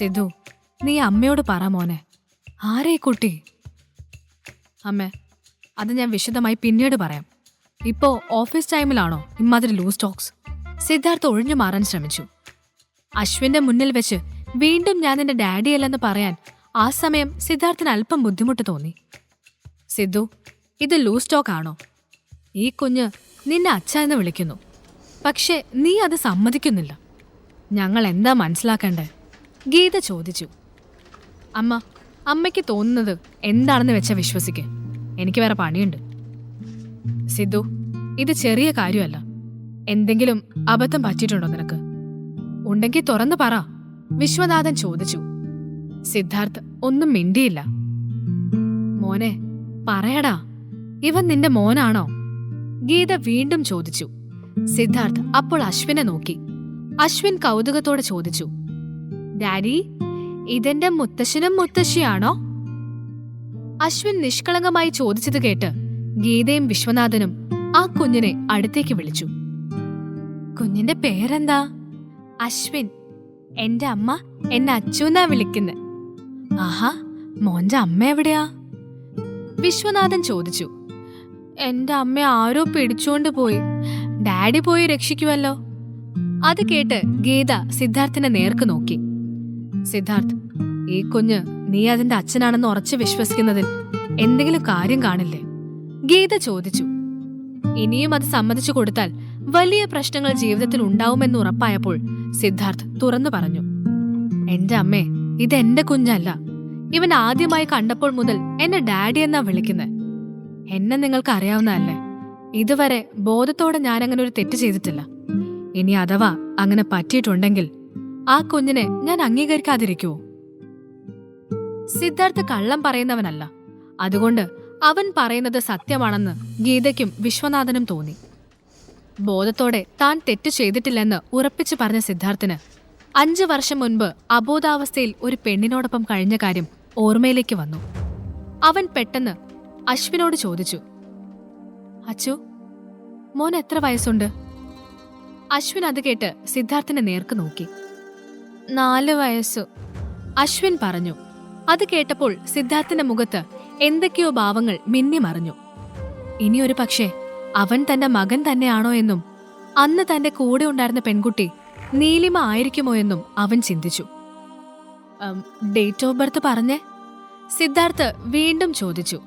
സിധു നീ അമ്മയോട് പറ മോനെ. ആരേ കുട്ടി? അമ്മേ അത് ഞാൻ വിശദമായി പിന്നീട് പറയാം. ഇപ്പോ ഓഫീസ് ടൈമിലാണോ ഇമ്മാതിരി ലൂസ് ടോക്സ് സിദ്ധാർത്ഥ് ഒഴിഞ്ഞു മാറാൻ ശ്രമിച്ചു. അശ്വിന്റെ മുന്നിൽ വെച്ച് വീണ്ടും ഞാൻ നിന്റെ ഡാഡിയല്ലെന്ന് പറയാൻ ആ സമയം സിദ്ധാർത്ഥിന് അല്പം ബുദ്ധിമുട്ട് തോന്നി. സിദ്ധു ഇത് ലൂസ് ടോക്ക് ആണോ? ഈ കുഞ്ഞ് നിന്നെ അച്ഛ എന്ന് വിളിക്കുന്നു. പക്ഷെ നീ അത് സമ്മതിക്കുന്നില്ല. ഞങ്ങൾ എന്താ മനസ്സിലാക്കണ്ടേ? ഗീത ചോദിച്ചു. അമ്മ അമ്മയ്ക്ക് തോന്നുന്നത് എന്താണെന്ന് വെച്ചാൽ വിശ്വസിക്ക്. എനിക്ക് വേറെ പണിയുണ്ട്. സിദ്ധു ഇത് ചെറിയ കാര്യമല്ല. എന്തെങ്കിലും അബദ്ധം പറ്റിയിട്ടുണ്ടോ നിനക്ക്? ഉണ്ടെങ്കിൽ തുറന്നു പറ വിശ്വനാഥൻ ചോദിച്ചു. സിദ്ധാർത്ഥ് ഒന്നും മിണ്ടിയില്ല. മോനെ പറയടാ ഇവൻ നിന്റെ മോനാണോ? ഗീത വീണ്ടും ചോദിച്ചു. സിദ്ധാർത്ഥ് അപ്പോൾ അശ്വിനെ നോക്കി. അശ്വിൻ കൗതുകത്തോടെ ചോദിച്ചു. ഡാഡി ഇതെന്റെ മുത്തശ്ശനും മുത്തശ്ശിയാണോ? അശ്വിൻ നിഷ്കളങ്കമായി ചോദിച്ചത് കേട്ട് ഗീതയും വിശ്വനാഥനും ആ കുഞ്ഞിനെ അടുത്തേക്ക് വിളിച്ചു. കുഞ്ഞിന്റെ പേരെന്താ? അശ്വിൻ എന്റെ അമ്മ എന്നെ അച്ചുന്നാ വിളിക്കുന്നത് ആഹാ മോന്റെ അമ്മ എവിടെയാ? വിശ്വനാഥൻ ചോദിച്ചു. എന്റെ അമ്മ ആരോ പിടിച്ചോണ്ട് പോയി. ഡാഡി പോയി രക്ഷിക്കുമല്ലോ അത് കേട്ട് ഗീത സിദ്ധാർത്ഥിനെ നേർക്ക് നോക്കി. സിദ്ധാർത്ഥ് ഈ കുഞ്ഞ് നീ അതിന്റെ അച്ഛനാണെന്ന് ഉറച്ചു വിശ്വസിക്കുന്നതിൽ എന്തെങ്കിലും കാര്യം കാണില്ലേ? ഗീത ചോദിച്ചു. ഇനിയും അത് സമ്മതിച്ചു കൊടുത്താൽ വലിയ പ്രശ്നങ്ങൾ ജീവിതത്തിൽ ഉണ്ടാവുമെന്ന് ഉറപ്പായപ്പോൾ സിദ്ധാർത്ഥ് തുറന്നു പറഞ്ഞു. എന്റെ അമ്മേ ഇത് എന്റെ കുഞ്ഞല്ല. ഇവൻ ആദ്യമായി കണ്ടപ്പോൾ മുതൽ എന്നെ ഡാഡി എന്നാ വിളിക്കുന്നത് എന്നെ നിങ്ങൾക്ക് അറിയാവുന്നതല്ലേ ഇതുവരെ ബോധത്തോടെ ഞാൻ അങ്ങനെ ഒരു തെറ്റ് ചെയ്തിട്ടില്ല. ഇനി അഥവാ അങ്ങനെ പറ്റിയിട്ടുണ്ടെങ്കിൽ ആ കുഞ്ഞിനെ ഞാൻ അംഗീകരിക്കാതിരിക്കുവോ സിദ്ധാർത്ഥ കള്ളം പറയുന്നവനല്ല. അതുകൊണ്ട് അവൻ പറയുന്നത് സത്യമാണെന്ന് ഗീതയ്ക്കും വിശ്വനാഥനും തോന്നി. ബോധത്തോടെ താൻ തെറ്റ് ചെയ്തിട്ടില്ലെന്ന് ഉറപ്പിച്ചു പറഞ്ഞ സിദ്ധാർത്ഥിന് അഞ്ചു വർഷം മുൻപ് അബോധാവസ്ഥയിൽ ഒരു പെണ്ണിനോടൊപ്പം കഴിഞ്ഞ കാര്യം ഓർമ്മയിലേക്ക് വന്നു. അവൻ പെട്ടെന്ന് അശ്വിനോട് ചോദിച്ചു. അച്ചു മോൻ എത്ര വയസ്സുണ്ട്? അശ്വിൻ അത് കേട്ട് സിദ്ധാർത്ഥിനെ നേർക്ക് നോക്കി. നാല് വയസ്സു. അശ്വിൻ പറഞ്ഞു. അത് കേട്ടപ്പോൾ സിദ്ധാർത്ഥിന്റെ മുഖത്ത് എന്തൊക്കെയോ ഭാവങ്ങൾ മിന്നിമറിഞ്ഞു. ഇനിയൊരു പക്ഷേ അവൻ തന്റെ മകൻ തന്നെയാണോ എന്നും അന്ന് തന്റെ കൂടെ ഉണ്ടായിരുന്ന പെൺകുട്ടി നീലിമ ആയിരിക്കുമോ എന്നും അവൻ ചിന്തിച്ചു. ഡേറ്റ് ഓഫ് ബർത്ത് പറഞ്ഞേ? സിദ്ധാർത്ഥ് വീണ്ടും ചോദിച്ചു.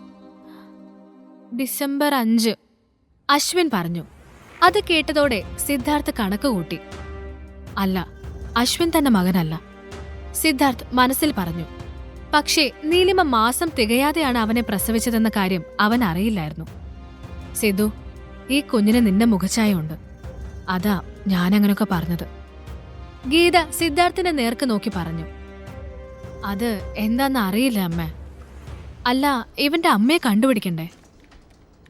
ഡിസംബർ അഞ്ച് അശ്വിൻ പറഞ്ഞു. അത് കേട്ടതോടെ സിദ്ധാർത്ഥ് കണക്ക് കൂട്ടി. അല്ല അശ്വിൻ തന്റെ മകനല്ല. സിദ്ധാർത്ഥ് മനസ്സിൽ പറഞ്ഞു പക്ഷേ നീലിമ മാസം തികയാതെയാണ് അവനെ പ്രസവിച്ചതെന്ന കാര്യം അവൻ അറിയില്ലായിരുന്നു. സിദ്ധു ഈ കുഞ്ഞിന് നിന്റെ മുഖഛായുണ്ട് അതാ ഞാനങ്ങനൊക്കെ പറഞ്ഞത്. ഗീത സിദ്ധാർത്ഥിനെ നേർക്ക് നോക്കി പറഞ്ഞു അത് എന്താന്ന് അറിയില്ല അമ്മ. അല്ല ഇവന്റെ അമ്മയെ കണ്ടുപിടിക്കണ്ടേ?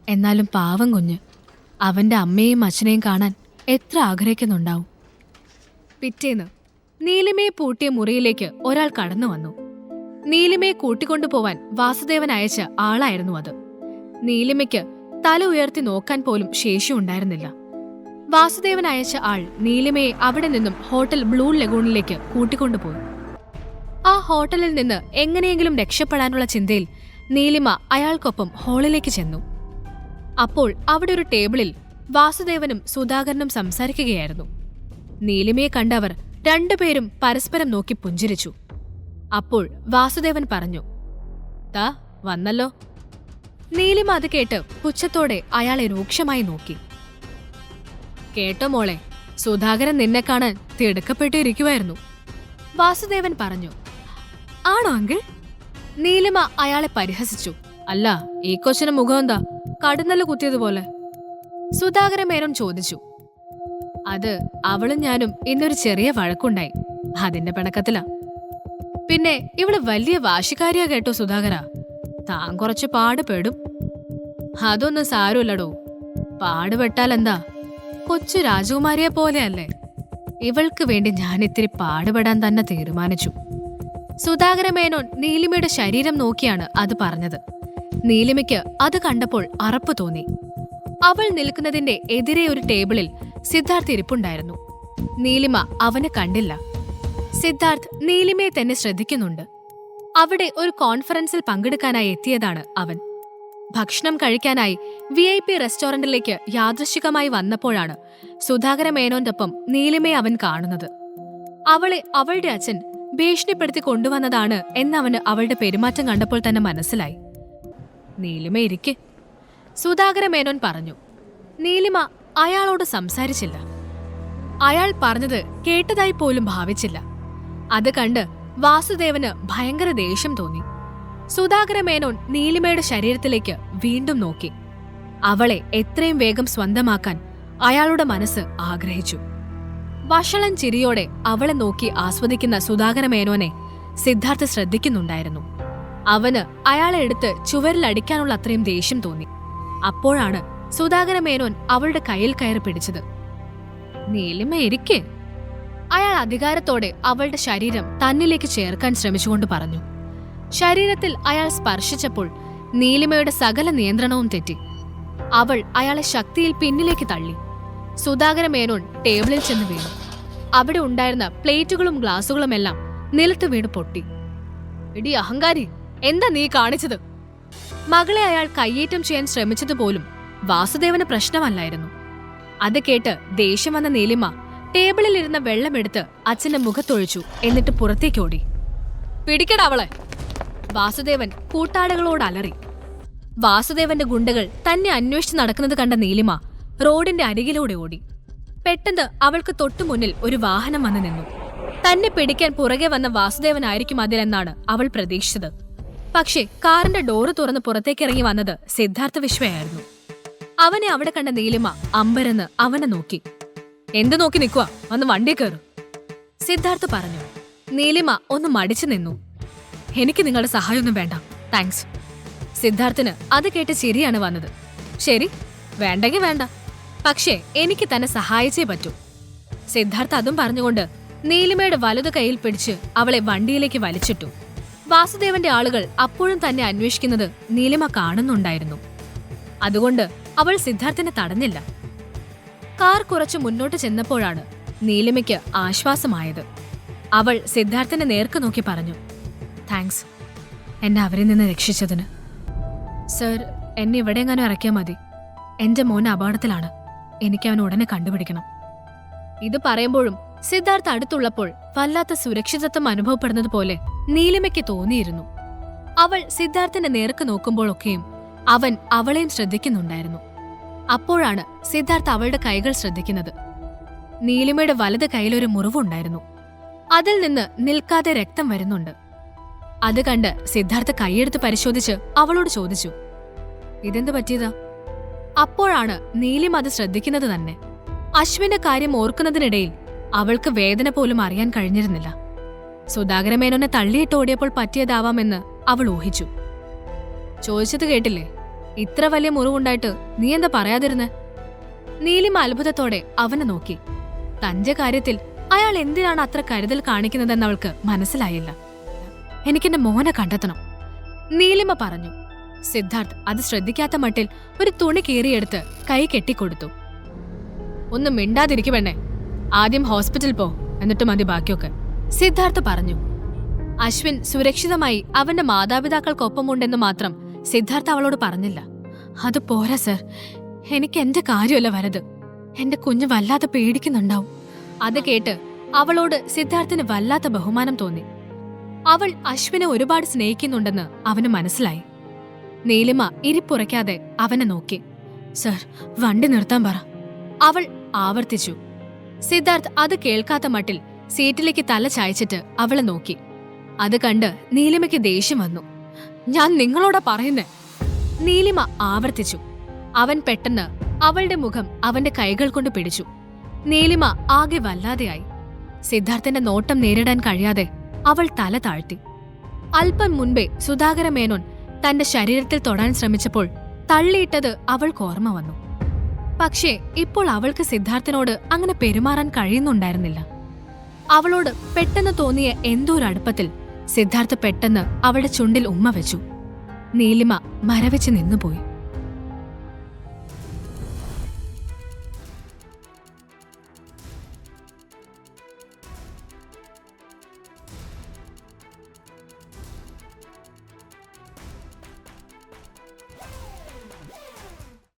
എന്നാലും പാവം കുഞ്ഞ് അവന്റെ അമ്മയെയും അച്ഛനെയും കാണാൻ എത്ര ആഗ്രഹിക്കുന്നുണ്ടാവും? പിറ്റേന്ന് നീലിമയെ പൂട്ടിയ മുറിയിലേക്ക് ഒരാൾ കടന്നു വന്നു. നീലിമയെ കൂട്ടിക്കൊണ്ടുപോവാൻ വാസുദേവൻ അയച്ച ആളായിരുന്നു അത്. നീലിമയ്ക്ക് തല ഉയർത്തി നോക്കാൻ പോലും ശേഷിയുണ്ടായിരുന്നില്ല വാസുദേവൻ അയച്ച ആൾ നീലിമയെ അവിടെ നിന്നും ഹോട്ടൽ ബ്ലൂ ലഗൂണിലേക്ക് കൂട്ടിക്കൊണ്ടുപോയി. ആ ഹോട്ടലിൽ നിന്ന് എങ്ങനെയെങ്കിലും രക്ഷപ്പെടാനുള്ള ചിന്തയിൽ നീലിമ അയാൾക്കൊപ്പം ഹാളിലേക്ക് ചെന്നു. അപ്പോൾ അവിടെ ഒരു ടേബിളിൽ വാസുദേവനും സുധാകരനും സംസാരിക്കുകയായിരുന്നു. നീലിമയെ കണ്ടവർ രണ്ടുപേരും പരസ്പരം നോക്കി പുഞ്ചിരിച്ചു. അപ്പോൾ വാസുദേവൻ പറഞ്ഞു താ വന്നല്ലോ. നീലിമ അത് കേട്ട് പുച്ഛത്തോടെ അയാളെ രൂക്ഷമായി നോക്കി. കേട്ടോ മോളെ സുധാകരൻ നിന്നെ കാണാൻ തിടുക്കപ്പെട്ടിരിക്കുമായിരുന്നു വാസുദേവൻ പറഞ്ഞു ആണോ അങ്കിൾ? നീലിമ അയാളെ പരിഹസിച്ചു. അല്ല ഈ കൊച്ചിന് മുഖം എന്താ? കടുന്നൽ കുത്തിയതുപോലെ. സുധാകരമേനോൻ ചോദിച്ചു അത് അവളും ഞാനും ഇന്നൊരു ചെറിയ വഴക്കുണ്ടായി. അതിന്റെ പിണക്കത്തിലാ. പിന്നെ ഇവൾ വലിയ വാശിക്കാരിയാ കേട്ടോ സുധാകര. താൻ കുറച്ച് പാടുപെടും. അതൊന്നും സാരമില്ലടോ. പാടുപെട്ടാൽ എന്താ കൊച്ചു രാജകുമാരിയെ പോലെയല്ലേ. ഇവൾക്ക് വേണ്ടി ഞാൻ ഇത്തിരി പാടുപെടാൻ തന്നെ തീരുമാനിച്ചു. സുധാകര മേനോൻ നീലിമയുടെ ശരീരം നോക്കിയാണ് അത് പറഞ്ഞത്. നീലിമയ്ക്ക് അത് കണ്ടപ്പോൾ അറപ്പ് തോന്നി. അവൾ നിൽക്കുന്നതിന്റെ എതിരെ ഒരു ടേബിളിൽ സിദ്ധാർത്ഥ് ഇരിപ്പുണ്ടായിരുന്നു. നീലിമ അവനെ കണ്ടില്ല. സിദ്ധാർത്ഥ് നീലിമയെ തന്നെ ശ്രദ്ധിക്കുന്നുണ്ട്. അവിടെ ഒരു കോൺഫറൻസിൽ പങ്കെടുക്കാനായി എത്തിയതാണ് അവൻ. ഭക്ഷണം കഴിക്കാനായി വി ഐ പി റെസ്റ്റോറന്റിലേക്ക് യാദൃശികമായി വന്നപ്പോഴാണ് സുധാകര മേനോന്റൊപ്പം നീലിമയെ അവൻ കാണുന്നത്. അവളെ അവളുടെ അച്ഛൻ ഭീഷണിപ്പെടുത്തി കൊണ്ടുവന്നതാണ് എന്നവന് അവളുടെ പെരുമാറ്റം കണ്ടപ്പോൾ തന്നെ മനസ്സിലായി. നീലിമ ഇരിക്കെ സുധാകര മേനോൻ പറഞ്ഞു. നീലിമ അയാളോട് സംസാരിച്ചില്ല. അയാൾ പറഞ്ഞത് കേട്ടതായി പോലും ഭാവിച്ചില്ല. അത് കണ്ട് വാസുദേവന് ഭയങ്കര ദേഷ്യം തോന്നി. സുധാകര മേനോൻ നീലിമയുടെ ശരീരത്തിലേക്ക് വീണ്ടും നോക്കി. അവളെ എത്രയും വേഗം സ്വന്തമാക്കാൻ അയാളുടെ മനസ്സ് ആഗ്രഹിച്ചു. വഷളൻ ചിരിയോടെ അവളെ നോക്കി ആസ്വദിക്കുന്ന സുധാകര മേനോനെ സിദ്ധാർത്ഥ ശ്രദ്ധിക്കുന്നുണ്ടായിരുന്നു. അവന് അയാളെ എടുത്ത് ചുവരിലടിക്കാനുള്ള അത്രയും ദേഷ്യം തോന്നി. അപ്പോഴാണ് സുധാകര മേനോൻ അവളുടെ കയ്യിൽ കയറി പിടിച്ചത്. നീലിമ ഇരിക്കേ. അയാൾ അധികാരത്തോടെ അവളുടെ ശരീരം തന്നിലേക്ക് ചേർക്കാൻ ശ്രമിച്ചുകൊണ്ട് പറഞ്ഞു. ശരീരത്തിൽ അയാൾ സ്പർശിച്ചപ്പോൾ നീലിമയുടെ സകല നിയന്ത്രണവും തെറ്റി. അവൾ അയാളെ ശക്തിയിൽ പിന്നിലേക്ക് തള്ളി. സുധാകര മേനോൻ ടേബിളിൽ ചെന്ന് വീണു. അവിടെ ഉണ്ടായിരുന്ന പ്ലേറ്റുകളും ഗ്ലാസുകളും എല്ലാം നിലത്ത് വീണ് പൊട്ടി. ഇടി അഹങ്കാരി എന്താ നീ കാണിച്ചത്? മകളെ അയാൾ കയ്യേറ്റം ചെയ്യാൻ ശ്രമിച്ചതുപോലും വാസുദേവന് പ്രശ്നമല്ലായിരുന്നു. അത് കേട്ട് ദേഷ്യം വന്ന നീലിമ ടേബിളിലിരുന്ന വെള്ളമെടുത്ത് അച്ഛന്റെ മുഖത്തൊഴിച്ചു എന്നിട്ട് പുറത്തേക്കോടി പിടിക്കട അവളെ. വാസുദേവൻ കൂട്ടാളികളോട് അലറി. വാസുദേവന്റെ ഗുണ്ടകൾ തന്നെ അന്വേഷിച്ച് നടക്കുന്നത് കണ്ട നീലിമ റോഡിന്റെ അരികിലൂടെ ഓടി. പെട്ടെന്ന് അവൾക്ക് തൊട്ടു മുന്നിൽ ഒരു വാഹനം വന്നു നിന്നു. തന്നെ പിടിക്കാൻ പുറകെ വന്ന വാസുദേവനായിരിക്കും അതിലെന്നാണ് അവൾ പ്രതീക്ഷിച്ചത്. പക്ഷേ കാറിന്റെ ഡോറ് തുറന്ന് പുറത്തേക്കിറങ്ങി വന്നത് സിദ്ധാർത്ഥ വിശ്വയായിരുന്നു. അവനെ അവിടെ കണ്ട നീലിമ അമ്പരന്ന് അവനെ നോക്കി. എന്ത് നോക്കി നിൽക്കുക വന്ന് വണ്ടി കയറും. സിദ്ധാർത്ഥ് പറഞ്ഞു. നീലിമ ഒന്ന് മടിച്ചു നിന്നു. എനിക്ക് നിങ്ങളുടെ സഹായമൊന്നും വേണ്ട. താങ്ക്സ് സിദ്ധാർത്ഥിന് അത് കേട്ട് ശരിയാണ് വന്നത്. ശരി വേണ്ടെങ്കിൽ വേണ്ട. പക്ഷേ എനിക്ക് തന്നെ സഹായിച്ചേ പറ്റൂ. സിദ്ധാർത്ഥ് അതും പറഞ്ഞുകൊണ്ട് നീലിമയുടെ വലതു കൈയിൽ പിടിച്ച് അവളെ വണ്ടിയിലേക്ക് വലിച്ചിട്ടു. വാസുദേവന്റെ ആളുകൾ അപ്പോഴും തന്നെ അന്വേഷിക്കുന്നത് നീലിമ കാണുന്നുണ്ടായിരുന്നു. അതുകൊണ്ട് അവൾ സിദ്ധാർത്ഥിനെ തടഞ്ഞില്ല. കാർ കുറച്ച് മുന്നോട്ട് ചെന്നപ്പോഴാണ് നീലിമയ്ക്ക് ആശ്വാസമായത്. അവൾ സിദ്ധാർത്ഥിനെ നേർക്ക് നോക്കി പറഞ്ഞു താങ്ക്സ് എന്നെ അവരിൽ നിന്ന് രക്ഷിച്ചതിന്. സർ എന്നെ ഇവിടെ എങ്ങാനും ഇറക്കിയാൽ മതി. എന്റെ മോൻ അപകടത്തിലാണ്. എനിക്ക് അവൻ ഉടനെ കണ്ടുപിടിക്കണം. ഇത് പറയുമ്പോഴും സിദ്ധാർത്ഥ അടുത്തുള്ളപ്പോൾ വല്ലാത്ത സുരക്ഷിതത്വം അനുഭവപ്പെടുന്നത് പോലെ നീലിമയ്ക്ക് തോന്നിയിരുന്നു. അവൾ സിദ്ധാർത്ഥിനെ നേർക്ക് നോക്കുമ്പോഴൊക്കെയും അവൻ അവളെയും ശ്രദ്ധിക്കുന്നുണ്ടായിരുന്നു. അപ്പോഴാണ് സിദ്ധാർത്ഥ് അവളുടെ കൈകൾ ശ്രദ്ധിക്കുന്നത്. നീലിമയുടെ വലത് കൈയിലൊരു മുറിവുണ്ടായിരുന്നു. അതിൽ നിന്ന് നിൽക്കാതെ രക്തം വരുന്നുണ്ട്. അത് കണ്ട് സിദ്ധാർത്ഥ കൈയെടുത്ത് പരിശോധിച്ച് അവളോട് ചോദിച്ചു ഇതെന്ത് പറ്റിയതാ? അപ്പോഴാണ് നീലിമ അത് ശ്രദ്ധിക്കുന്നത് തന്നെ. അശ്വിന്റെ കാര്യം ഓർക്കുന്നതിനിടയിൽ അവൾക്ക് വേദന പോലും അറിയാൻ കഴിഞ്ഞിരുന്നില്ല. സുധാകരമേനോനെ തള്ളിയിട്ട് ഓടിയപ്പോൾ പറ്റിയതാവാമെന്ന് അവൾ ഊഹിച്ചു. ചോദിച്ചത് കേട്ടില്ലേ? ഇത്ര വലിയ മുറിവുണ്ടായിട്ട് നീ എന്താ പറയാതിരുന്നെ? നീലിമ അത്ഭുതത്തോടെ അവനെ നോക്കി. തന്റെ കാര്യത്തിൽ അയാൾ എന്തിനാണ് അത്ര കരുതൽ കാണിക്കുന്നതെന്ന് അവൾക്ക് മനസ്സിലായില്ല. എനിക്കെന്റെ മോനെ കണ്ടെത്തണം. നീലിമ പറഞ്ഞു. സിദ്ധാർത്ഥ് അത് ശ്രദ്ധിക്കാത്ത മട്ടിൽ ഒരു തുണി കീറിയെടുത്ത് കൈ കെട്ടിക്കൊടുത്തു. ഒന്ന് മിണ്ടാതിരിക്കും പെണ്ണെ. ആദ്യം ഹോസ്പിറ്റൽ പോ. എന്നിട്ട് മതി ബാക്കിയൊക്കെ. സിദ്ധാർത്ഥ് പറഞ്ഞു. അശ്വിൻ സുരക്ഷിതമായി അവന്റെ മാതാപിതാക്കൾക്കൊപ്പമുണ്ടെന്ന് മാത്രം സിദ്ധാർത്ഥ അവളോട് പറഞ്ഞില്ല. അത് പോരാ സർ. എനിക്ക് എന്റെ കാര്യമല്ല വരത്. എന്റെ കുഞ്ഞ് വല്ലാതെ പേടിക്കുന്നുണ്ടാവും. അത് കേട്ട് അവളോട് സിദ്ധാർത്ഥിന് വല്ലാത്ത ബഹുമാനം തോന്നി. അവൾ അശ്വിനെ ഒരുപാട് സ്നേഹിക്കുന്നുണ്ടെന്ന് അവന് മനസ്സിലായി. നീലിമ ഇരിപ്പുറയ്ക്കാതെ അവനെ നോക്കി. സർ വണ്ടി നിർത്താൻ പറ. അവൾ ആവർത്തിച്ചു. സിദ്ധാർത്ഥ് അത് കേൾക്കാത്ത മട്ടിൽ സീറ്റിലേക്ക് തല ചായച്ചിട്ട് അവളെ നോക്കി. അത് കണ്ട് നീലിമയ്ക്ക് ദേഷ്യം വന്നു. ഞാൻ നിങ്ങളോടാ പറയുന്നേ. നീലിമ ആവർത്തിച്ചു. അവൻ പെട്ടെന്ന് അവളുടെ മുഖം അവന്റെ കൈകൾ കൊണ്ട് പിടിച്ചു. നീലിമ ആകെ വല്ലാതെയായി. സിദ്ധാർത്ഥന്റെ നോട്ടം നേരിടാൻ കഴിയാതെ അവൾ തല താഴ്ത്തി. അല്പം മുൻപേ സുധാകര മേനോൻ തന്റെ ശരീരത്തിൽ തൊടാൻ ശ്രമിച്ചപ്പോൾ തള്ളിയിട്ടത് അവൾക്ക് ഓർമ്മ വന്നു. പക്ഷേ ഇപ്പോൾ അവൾക്ക് സിദ്ധാർത്ഥനോട് അങ്ങനെ പെരുമാറാൻ കഴിയുന്നുണ്ടായിരുന്നില്ല. അവളോട് പെട്ടെന്ന് തോന്നിയ എന്തോ ഒരു അടുപ്പത്തിൽ സിദ്ധാർത്ഥ പെട്ടെന്ന് അവളുടെ ചുണ്ടിൽ ഉമ്മ വെച്ചു. നീലിമ മരവെച്ച് നിന്നുപോയി.